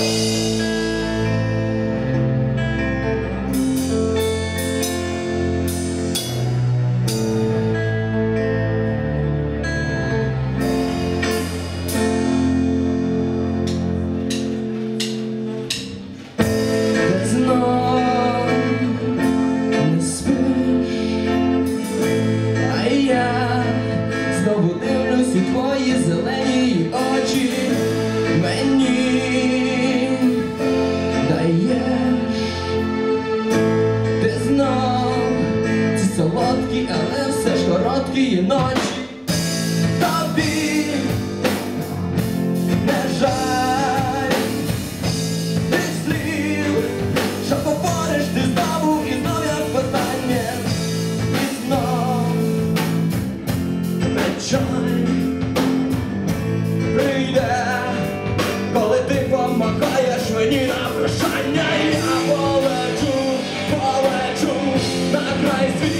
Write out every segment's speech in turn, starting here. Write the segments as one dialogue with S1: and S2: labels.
S1: Thank you. короткі, але все ж короткі ночі. Тобі не жаль. Тих слів, що говориш ти знову і знов як питання, і знов. Печаль прийде, коли ти помагаєш мені на прощання, я полечу, полечу на край світ.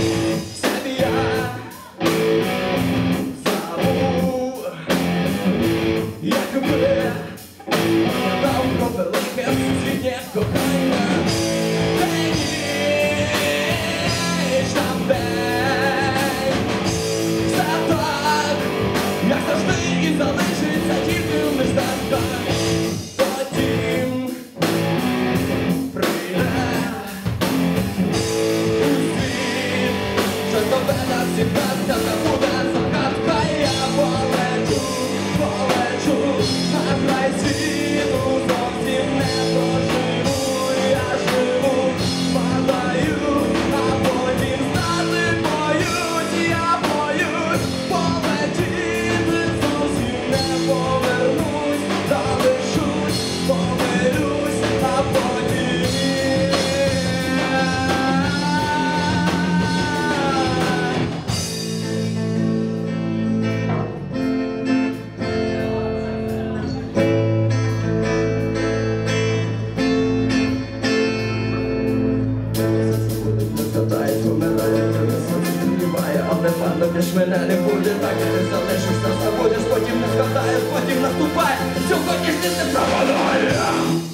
S1: Будеш мене не буде, так і не залишиш нас забудеш, потім не згадаєш, потім наступає, сьогоднішній ти пропадає.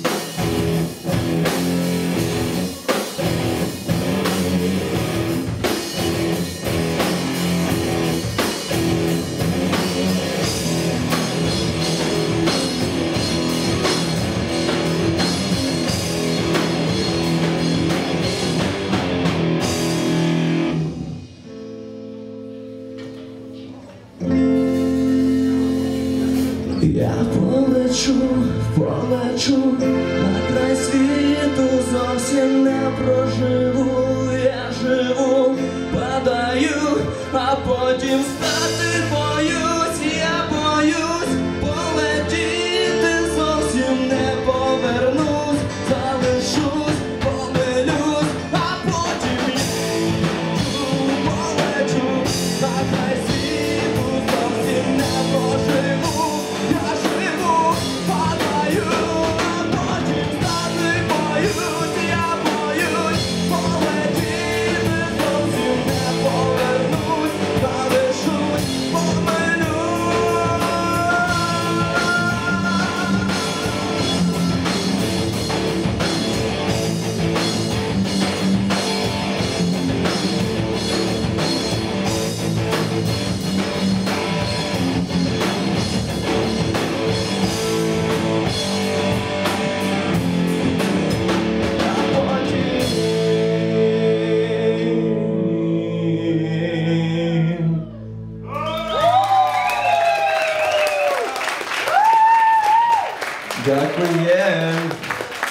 S1: Я полечу, полечу